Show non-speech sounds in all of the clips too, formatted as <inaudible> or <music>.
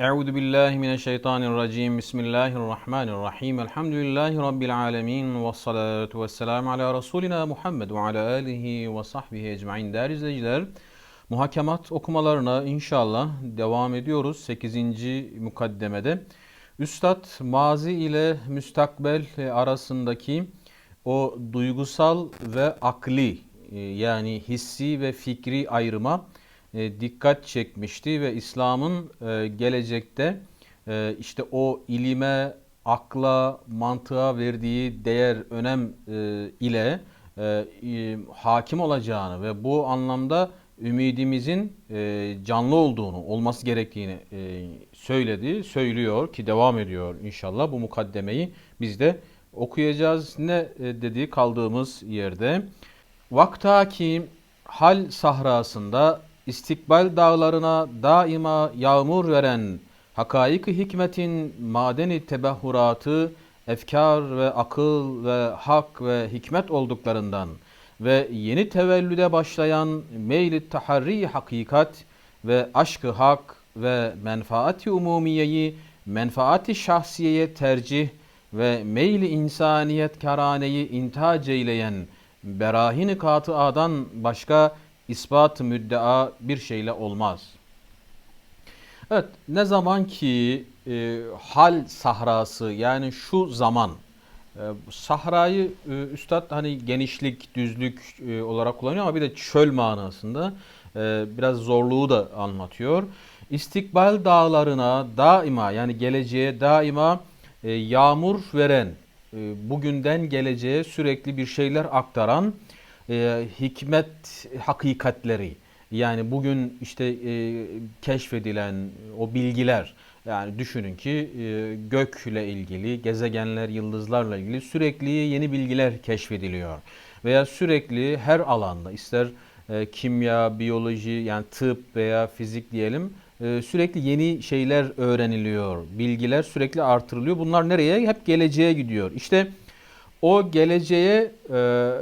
Euzu billahi mineşşeytanirracim. Bismillahirrahmanirrahim. Elhamdülillahi rabbil alamin ve salatu vesselam ala rasulina Muhammed ve ala alihi ve sahbihi ecmaîn. Değerli izleyiciler, muhakemat okumalarına inşallah devam ediyoruz 8. mukaddemede. Üstad mazi ile müstakbel arasındaki o duygusal ve akli e, yani hissi ve fikri ayrıma dikkat çekmişti ve İslam'ın e, gelecekte e, işte o ilime, akla, mantığa verdiği değer, önem e, ile e, e, hakim olacağını ve bu anlamda ümidimizin e, canlı olduğunu, olması gerektiğini e, söyledi, söylüyor ki devam ediyor inşallah bu mukaddemeyi biz de okuyacağız. Ne e, dedi kaldığımız yerde? Vaktaki hal sahrasında istikbal dağlarına daima yağmur veren hakaik hikmetin madeni tebahhuratı efkar ve akıl ve hak ve hikmet olduklarından ve yeni tevellüde başlayan meyli taharri hakikat ve aşkı hak ve menfaati umumiyeyi menfaati şahsiyeye tercih ve meyli insaniyet karaneyi intac eyleyen berahin-i katıadan başka ispat müddea bir şeyle olmaz. Evet ne zaman ki e, hal sahrası yani şu zaman e, sahrayı e, üstad hani genişlik, düzlük e, olarak kullanıyor ama bir de çöl manasında e, biraz zorluğu da anlatıyor. İstikbal dağlarına daima yani geleceğe daima e, yağmur veren, e, bugünden geleceğe sürekli bir şeyler aktaran e, hikmet hakikatleri yani bugün işte e, keşfedilen o bilgiler yani düşünün ki e, gökle ilgili, gezegenler, yıldızlarla ilgili sürekli yeni bilgiler keşfediliyor. Veya sürekli her alanda ister e, kimya, biyoloji yani tıp veya fizik diyelim e, sürekli yeni şeyler öğreniliyor. Bilgiler sürekli artırılıyor. Bunlar nereye? Hep geleceğe gidiyor. İşte o geleceğe e,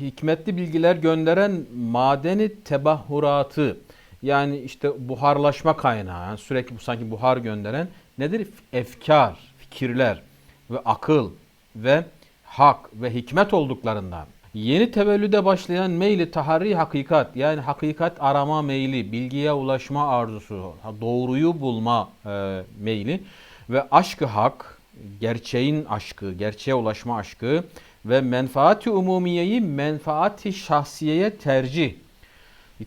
hikmetli bilgiler gönderen madeni tebahhuratı yani işte buharlaşma kaynağı yani sürekli bu sanki buhar gönderen nedir? Efkar, fikirler ve akıl ve hak ve hikmet olduklarından. Yeni tevellüde başlayan meyli taharri hakikat yani hakikat arama meyli, bilgiye ulaşma arzusu, doğruyu bulma e, meyli ve aşkı hak, gerçeğin aşkı, gerçeğe ulaşma aşkı ve menfaati umumiyeyi menfaati şahsiyeye tercih.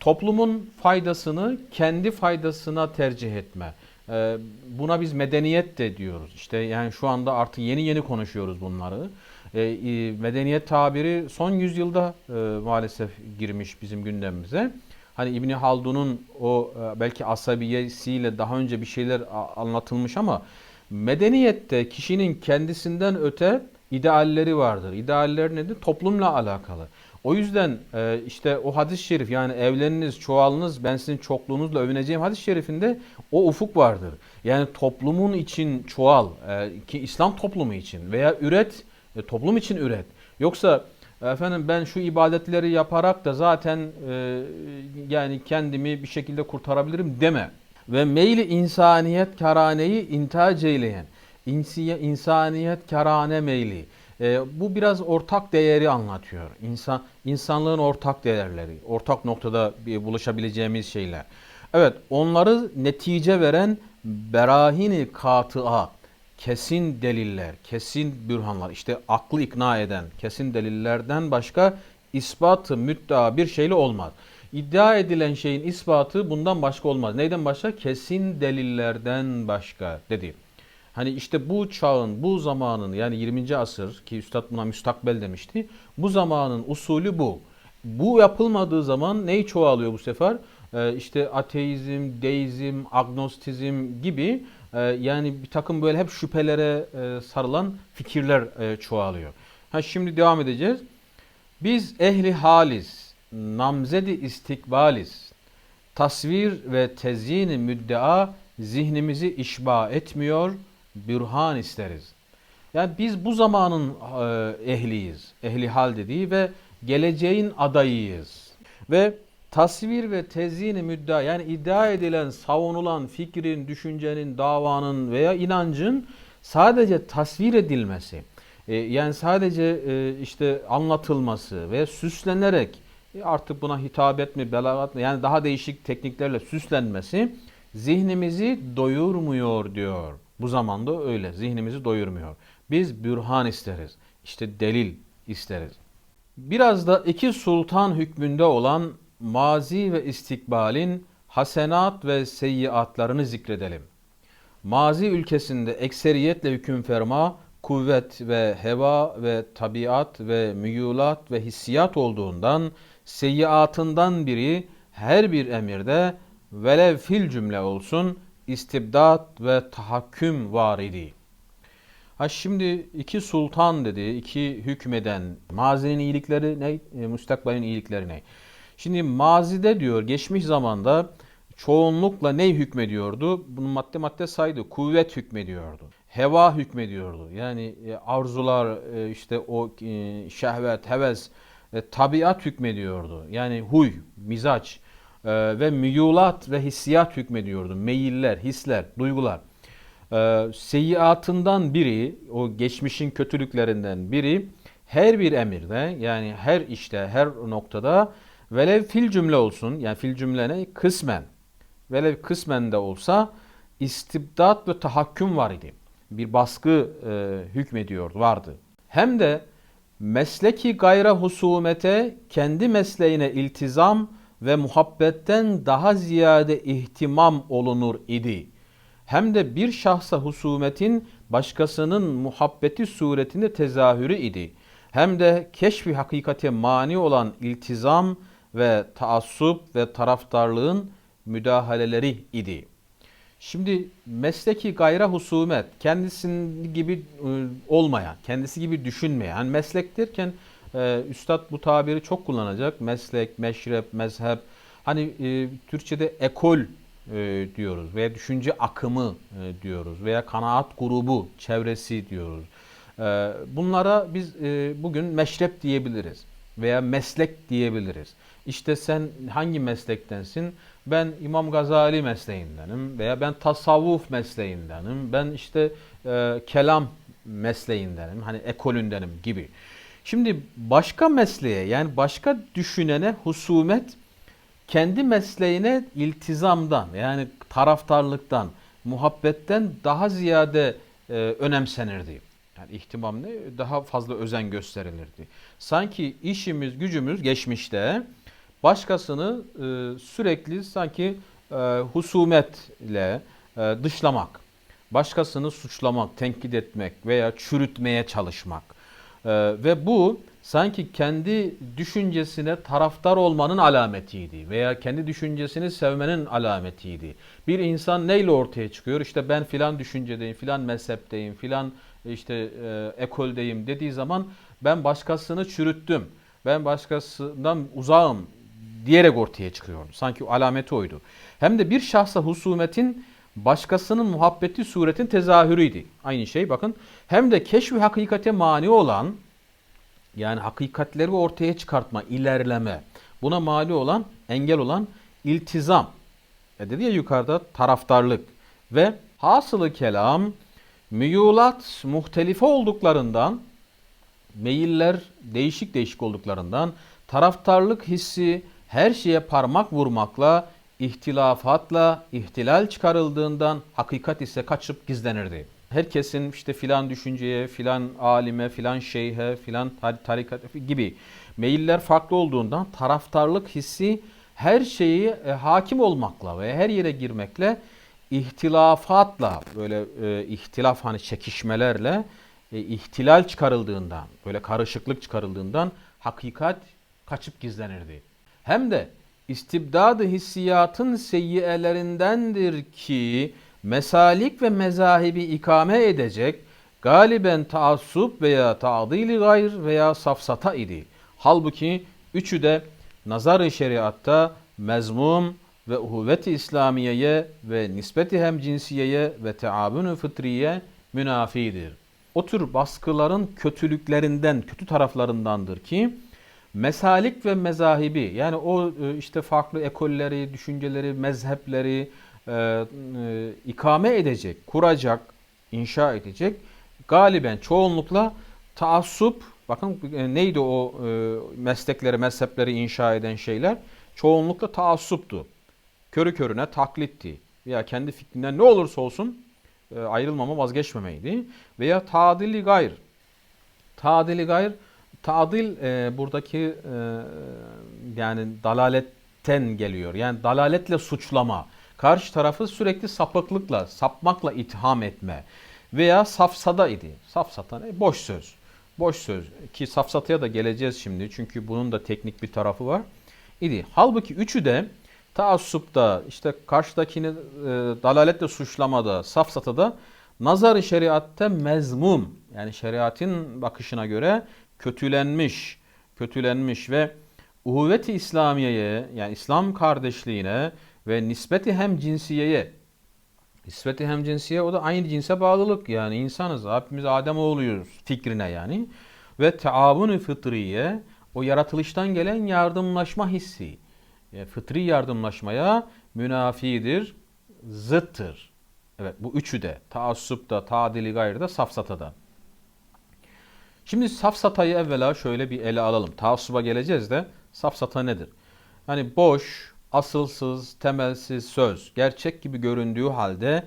Toplumun faydasını kendi faydasına tercih etme. Ee, buna biz medeniyet de diyoruz. İşte yani şu anda artık yeni yeni konuşuyoruz bunları. Ee, medeniyet tabiri son yüzyılda e, maalesef girmiş bizim gündemimize. Hani İbni Haldun'un o e, belki asabiyesiyle daha önce bir şeyler anlatılmış ama Medeniyette kişinin kendisinden öte idealleri vardır. İdealler nedir? Toplumla alakalı. O yüzden e, işte o hadis-i şerif yani evleniniz, çoğalınız, ben sizin çokluğunuzla övüneceğim hadis-i şerifinde o ufuk vardır. Yani toplumun için çoğal e, ki İslam toplumu için veya üret, e, toplum için üret. Yoksa efendim ben şu ibadetleri yaparak da zaten yani kendimi bir şekilde kurtarabilirim deme ve meyli insaniyet karaneyi intac eyleyen, insaniyet karane meyli. E, bu biraz ortak değeri anlatıyor. İnsan, insanlığın ortak değerleri, ortak noktada bir buluşabileceğimiz şeyler. Evet, onları netice veren berahini katıa, kesin deliller, kesin bürhanlar, işte aklı ikna eden kesin delillerden başka ispatı müddaa bir şeyle olmaz. İddia edilen şeyin ispatı bundan başka olmaz. Neyden başka? Kesin delillerden başka dedi. Hani işte bu çağın, bu zamanın yani 20. asır ki Üstad buna müstakbel demişti. Bu zamanın usulü bu. Bu yapılmadığı zaman neyi çoğalıyor bu sefer? Ee, işte ateizm, deizm, agnostizm gibi e, yani bir takım böyle hep şüphelere e, sarılan fikirler e, çoğalıyor. Ha şimdi devam edeceğiz. Biz ehli haliz namzedi istikbaliz. Tasvir ve tezyini müddea zihnimizi işba etmiyor, bürhan isteriz. Yani biz bu zamanın e, ehliyiz, ehli hal dediği ve geleceğin adayıyız. Ve tasvir ve tezini müddia yani iddia edilen, savunulan fikrin, düşüncenin, davanın veya inancın sadece tasvir edilmesi, e, yani sadece e, işte anlatılması ve süslenerek artık buna hitabet mi, belagat mı yani daha değişik tekniklerle süslenmesi zihnimizi doyurmuyor diyor. Bu zamanda öyle. Zihnimizi doyurmuyor. Biz bürhan isteriz. İşte delil isteriz. Biraz da iki sultan hükmünde olan mazi ve istikbalin hasenat ve seyyiatlarını zikredelim. Mazi ülkesinde ekseriyetle hüküm ferma, kuvvet ve heva ve tabiat ve müyulat ve hissiyat olduğundan seyyiatından biri her bir emirde velev fil cümle olsun istibdat ve tahakküm var idi. Ha şimdi iki sultan dedi, iki hükmeden. Mazinin iyilikleri ne? E, iyilikleri ne? Şimdi mazide diyor geçmiş zamanda çoğunlukla ne hükmediyordu? Bunu madde madde saydı. Kuvvet hükmediyordu. Heva hükmediyordu. Yani e, arzular, e, işte o e, şehvet, heves, e, tabiat hükmediyordu. Yani huy, mizaç e, ve müyulat ve hissiyat hükmediyordu. Meyiller, hisler, duygular. E, seyyiatından biri, o geçmişin kötülüklerinden biri her bir emirde yani her işte, her noktada velev fil cümle olsun yani fil cümle ne? Kısmen. Velev kısmen de olsa istibdat ve tahakküm var idi. Bir baskı e, hükmediyordu, vardı. Hem de mesleki gayra husumete kendi mesleğine iltizam ve muhabbetten daha ziyade ihtimam olunur idi. Hem de bir şahsa husumetin başkasının muhabbeti suretinde tezahürü idi. Hem de keşfi hakikate mani olan iltizam ve taassup ve taraftarlığın müdahaleleri idi. Şimdi mesleki gayra husumet, kendisinin gibi e, olmayan, kendisi gibi düşünmeyen, meslek derken e, Üstad bu tabiri çok kullanacak. Meslek, meşrep, mezhep. Hani e, Türkçe'de ekol e, diyoruz veya düşünce akımı e, diyoruz veya kanaat grubu, çevresi diyoruz. E, bunlara biz e, bugün meşrep diyebiliriz veya meslek diyebiliriz. İşte sen hangi meslektensin? Ben İmam Gazali mesleğindenim veya ben tasavvuf mesleğindenim. Ben işte e, kelam mesleğindenim. Hani ekolündenim gibi. Şimdi başka mesleğe yani başka düşünene husumet kendi mesleğine iltizamdan yani taraftarlıktan, muhabbetten daha ziyade e, önemsenirdi. Yani ihtimam ne? Daha fazla özen gösterilirdi. Sanki işimiz, gücümüz geçmişte başkasını e, sürekli sanki e, husumetle e, dışlamak, başkasını suçlamak, tenkit etmek veya çürütmeye çalışmak. E, ve bu sanki kendi düşüncesine taraftar olmanın alametiydi veya kendi düşüncesini sevmenin alametiydi. Bir insan neyle ortaya çıkıyor? İşte ben filan düşüncedeyim, filan mezhepteyim, filan işte e, ekoldeyim dediği zaman ben başkasını çürüttüm. Ben başkasından uzağım diyerek ortaya çıkıyor. Sanki alameti oydu. Hem de bir şahsa husumetin başkasının muhabbeti suretin tezahürüydü. Aynı şey bakın. Hem de keşfi hakikate mani olan yani hakikatleri ortaya çıkartma, ilerleme. Buna mali olan, engel olan iltizam. E dedi ya yukarıda taraftarlık ve hasılı kelam müyulat muhtelife olduklarından meyiller değişik değişik olduklarından taraftarlık hissi her şeye parmak vurmakla ihtilafatla ihtilal çıkarıldığından hakikat ise kaçıp gizlenirdi. Herkesin işte filan düşünceye, filan alime, filan şeyhe, filan tarikat gibi meyiller farklı olduğundan taraftarlık hissi her şeyi e, hakim olmakla ve her yere girmekle ihtilafatla böyle e, ihtilaf hani çekişmelerle e, ihtilal çıkarıldığından böyle karışıklık çıkarıldığından hakikat kaçıp gizlenirdi. Hem de istibdadı hissiyatın seyyiyelerindendir ki mesalik ve mezahibi ikame edecek galiben taassup veya ta'dili gayr veya safsata idi. Halbuki üçü de nazar-ı şeriatta mezmum ve uhuvvet-i İslamiye'ye ve nispeti hem cinsiyeye ve teabün fıtriye münafidir. O tür baskıların kötülüklerinden, kötü taraflarındandır ki Mesalik ve mezahibi yani o e, işte farklı ekolleri, düşünceleri, mezhepleri e, e, ikame edecek, kuracak, inşa edecek. Galiben çoğunlukla taassup, bakın e, neydi o e, meslekleri, mezhepleri inşa eden şeyler? Çoğunlukla taassuptu. Körü körüne taklitti veya kendi fikrinden ne olursa olsun e, ayrılmama vazgeçmemeydi. Veya tadili gayr. Tadili gayr, tadil e, buradaki e, yani dalaletten geliyor. Yani dalaletle suçlama. Karşı tarafı sürekli sapıklıkla, sapmakla itham etme. Veya safsada idi. Safsata ne? Boş söz. Boş söz. Ki safsataya da geleceğiz şimdi. Çünkü bunun da teknik bir tarafı var. İdi. Halbuki üçü de taassupta, işte karşıdakini e, dalaletle suçlamada, safsatada nazar-ı şeriatte mezmum yani şeriatın bakışına göre kötülenmiş, kötülenmiş ve uhuvvet-i İslamiye'ye yani İslam kardeşliğine ve nispeti hem cinsiyeye nispeti hem cinsiye o da aynı cinse bağlılık yani insanız hepimiz Adem oğluyuz fikrine yani ve taavun fıtriye o yaratılıştan gelen yardımlaşma hissi e, fıtri yardımlaşmaya münafidir, zıttır. Evet bu üçü de taassupta, tadili gayrıda, safsatada. Şimdi safsatayı evvela şöyle bir ele alalım. Taassuba geleceğiz de safsata nedir? Hani boş, asılsız, temelsiz söz gerçek gibi göründüğü halde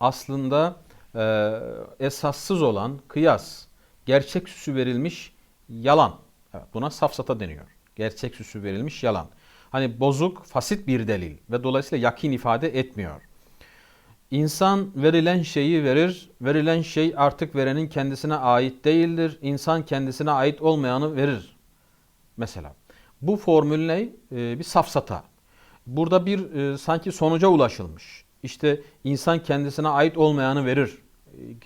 aslında e, esassız olan kıyas, gerçek süsü verilmiş yalan. Evet, buna safsata deniyor. Gerçek süsü verilmiş yalan. Hani bozuk, fasit bir delil ve dolayısıyla yakin ifade etmiyor. İnsan verilen şeyi verir, verilen şey artık verenin kendisine ait değildir. İnsan kendisine ait olmayanı verir. Mesela bu formül ne? Ee, bir safsata. Burada bir e, sanki sonuca ulaşılmış. İşte insan kendisine ait olmayanı verir.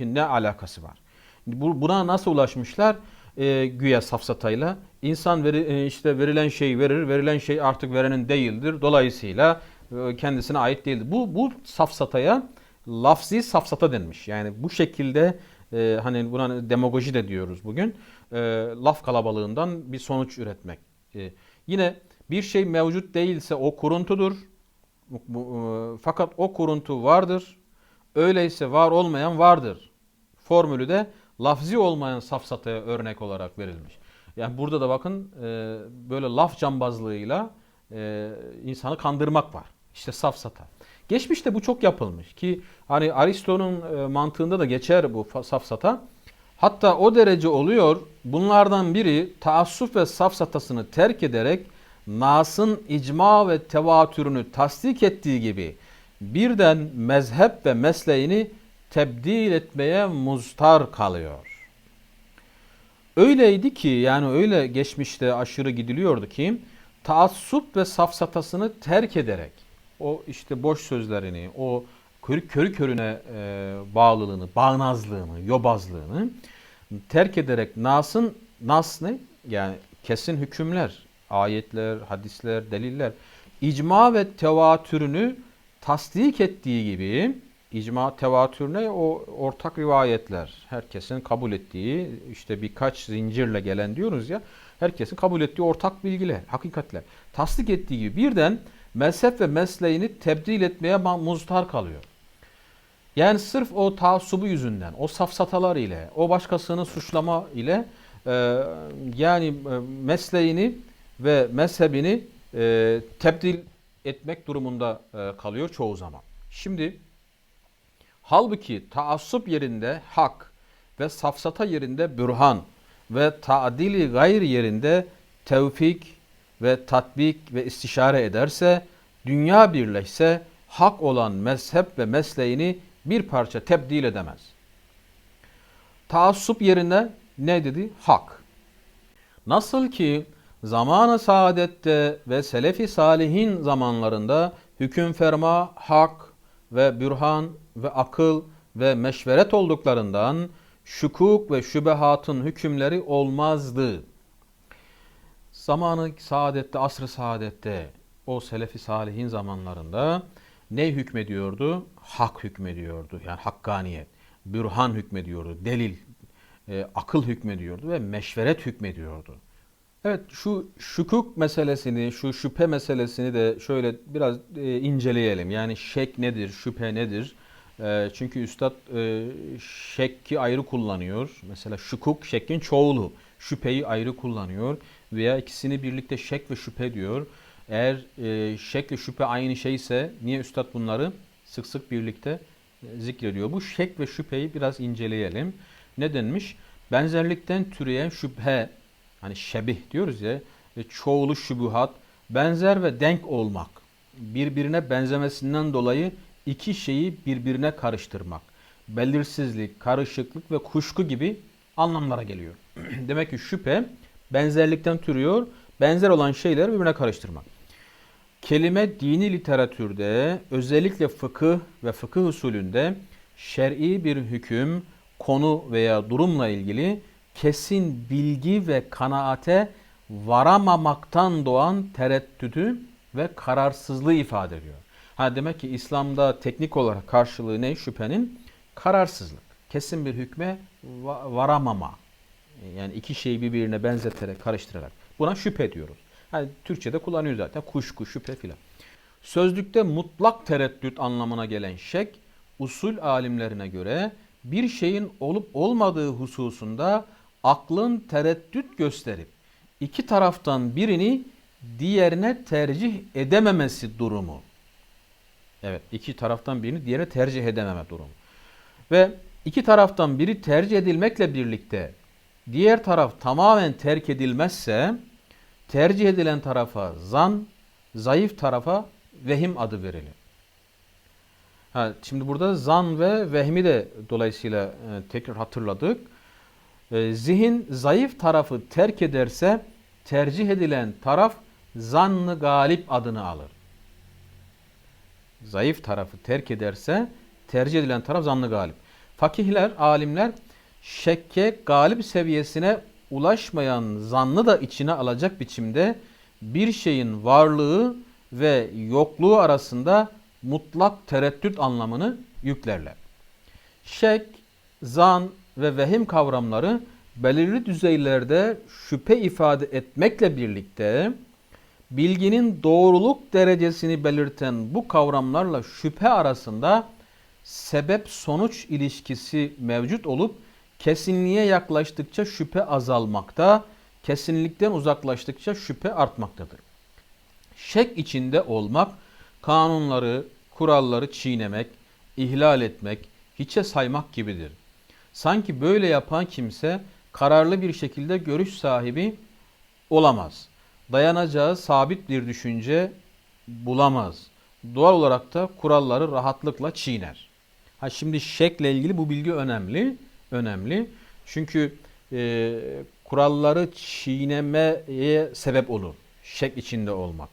E, ne alakası var? Bu, buna nasıl ulaşmışlar? E, güya safsatayla. İnsan veri, e, işte verilen şeyi verir, verilen şey artık verenin değildir. Dolayısıyla kendisine ait değildir. Bu, bu safsataya lafzi safsata denmiş. Yani bu şekilde e, hani buna demagoji de diyoruz bugün. E, laf kalabalığından bir sonuç üretmek. E, yine bir şey mevcut değilse o kuruntudur. Bu, e, fakat o kuruntu vardır. Öyleyse var olmayan vardır. Formülü de lafzi olmayan safsataya örnek olarak verilmiş. Yani burada da bakın e, böyle laf cambazlığıyla e, insanı kandırmak var. İşte safsata. Geçmişte bu çok yapılmış ki hani Aristo'nun e, mantığında da geçer bu safsata. Hatta o derece oluyor bunlardan biri taassuf ve safsatasını terk ederek Nas'ın icma ve tevatürünü tasdik ettiği gibi birden mezhep ve mesleğini tebdil etmeye muztar kalıyor. Öyleydi ki yani öyle geçmişte aşırı gidiliyordu ki taassup ve safsatasını terk ederek o işte boş sözlerini, o körü, körü körüne e, bağlılığını, bağnazlığını, yobazlığını terk ederek Nas'ın, Nas ne? Yani kesin hükümler, ayetler, hadisler, deliller, icma ve tevatürünü tasdik ettiği gibi icma tevatürüne o ortak rivayetler, herkesin kabul ettiği işte birkaç zincirle gelen diyoruz ya, herkesin kabul ettiği ortak bilgiler, hakikatler. Tasdik ettiği gibi birden mezhep ve mesleğini tebdil etmeye muztar kalıyor. Yani sırf o taassubu yüzünden, o safsatalar ile, o başkasını suçlama ile e, yani e, mesleğini ve mezhebini e, tebdil etmek durumunda e, kalıyor çoğu zaman. Şimdi halbuki taassup yerinde hak ve safsata yerinde bürhan ve ta'dili gayr yerinde tevfik ve tatbik ve istişare ederse, dünya birleşse hak olan mezhep ve mesleğini bir parça tebdil edemez. Taassup yerine ne dedi? Hak. Nasıl ki zamanı saadette ve selefi salihin zamanlarında hüküm ferma, hak ve bürhan ve akıl ve meşveret olduklarından şukuk ve şübehatın hükümleri olmazdı. Zamanı saadette, asr-ı saadette, o selefi salihin zamanlarında ne hükmediyordu? Hak hükmediyordu. Yani hakkaniyet. Bürhan hükmediyordu. Delil, e, akıl hükmediyordu ve meşveret hükmediyordu. Evet şu şukuk meselesini, şu şüphe meselesini de şöyle biraz e, inceleyelim. Yani şek nedir, şüphe nedir? E, çünkü üstad e, şekki ayrı kullanıyor. Mesela şukuk şekkin çoğulu. Şüpheyi ayrı kullanıyor. Veya ikisini birlikte şek ve şüphe diyor. Eğer e, şek ve şüphe aynı şeyse niye üstad bunları sık sık birlikte e, zikrediyor? Bu şek ve şüpheyi biraz inceleyelim. Ne denmiş? Benzerlikten türeyen şüphe hani şebih diyoruz ya çoğulu şubuhat benzer ve denk olmak birbirine benzemesinden dolayı iki şeyi birbirine karıştırmak belirsizlik, karışıklık ve kuşku gibi anlamlara geliyor. <clears throat> Demek ki şüphe benzerlikten türüyor, benzer olan şeyleri birbirine karıştırmak. Kelime dini literatürde özellikle fıkıh ve fıkıh usulünde şer'i bir hüküm, konu veya durumla ilgili kesin bilgi ve kanaate varamamaktan doğan tereddütü ve kararsızlığı ifade ediyor. Ha demek ki İslam'da teknik olarak karşılığı ne şüphenin? Kararsızlık. Kesin bir hükme varamama. Yani iki şeyi birbirine benzeterek, karıştırarak. Buna şüphe diyoruz. Yani Türkçe'de kullanıyor zaten. Kuşku, şüphe filan. Sözlükte mutlak tereddüt anlamına gelen şek, usul alimlerine göre bir şeyin olup olmadığı hususunda aklın tereddüt gösterip iki taraftan birini diğerine tercih edememesi durumu. Evet, iki taraftan birini diğerine tercih edememe durumu. Ve iki taraftan biri tercih edilmekle birlikte diğer taraf tamamen terk edilmezse tercih edilen tarafa zan, zayıf tarafa vehim adı verilir. Ha, şimdi burada zan ve vehmi de dolayısıyla e, tekrar hatırladık. E, zihin zayıf tarafı terk ederse tercih edilen taraf zannı galip adını alır. Zayıf tarafı terk ederse tercih edilen taraf zannı galip. Fakihler, alimler şekke galip seviyesine ulaşmayan zannı da içine alacak biçimde bir şeyin varlığı ve yokluğu arasında mutlak tereddüt anlamını yüklerler. Şek, zan ve vehim kavramları belirli düzeylerde şüphe ifade etmekle birlikte bilginin doğruluk derecesini belirten bu kavramlarla şüphe arasında sebep sonuç ilişkisi mevcut olup kesinliğe yaklaştıkça şüphe azalmakta, kesinlikten uzaklaştıkça şüphe artmaktadır. Şek içinde olmak, kanunları, kuralları çiğnemek, ihlal etmek, hiçe saymak gibidir. Sanki böyle yapan kimse kararlı bir şekilde görüş sahibi olamaz. Dayanacağı sabit bir düşünce bulamaz. Doğal olarak da kuralları rahatlıkla çiğner. Ha şimdi şekle ilgili bu bilgi önemli. Önemli. Çünkü e, kuralları çiğnemeye sebep olur. Şek içinde olmak.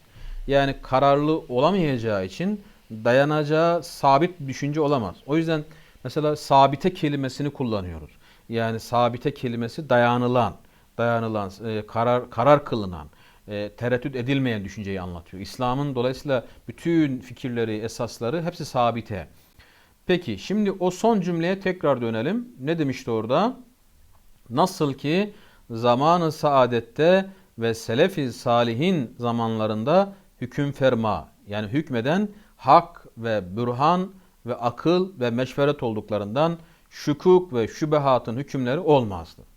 Yani kararlı olamayacağı için dayanacağı sabit düşünce olamaz. O yüzden mesela sabite kelimesini kullanıyoruz. Yani sabite kelimesi dayanılan, dayanılan, e, karar karar kılınan, e, tereddüt edilmeyen düşünceyi anlatıyor. İslam'ın dolayısıyla bütün fikirleri, esasları hepsi sabite. Peki şimdi o son cümleye tekrar dönelim. Ne demişti orada? Nasıl ki zamanı saadette ve selefi salihin zamanlarında hüküm ferma yani hükmeden hak ve bürhan ve akıl ve meşveret olduklarından şükuk ve şübehatın hükümleri olmazdı.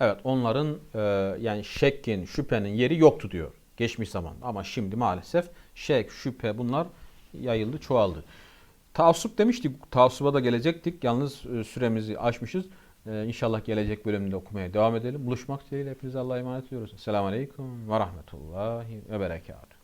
Evet onların e, yani şekkin, şüphenin yeri yoktu diyor geçmiş zaman. Ama şimdi maalesef şek, şüphe bunlar yayıldı, çoğaldı. Taassup demiştik, taassuba da gelecektik. Yalnız e, süremizi aşmışız. Ee, inşallah gelecek bölümde okumaya devam edelim. Buluşmak dileğiyle hepinize Allah'a emanet ediyoruz. Selamun Aleyküm ve Rahmetullahi ve Berekatuhu.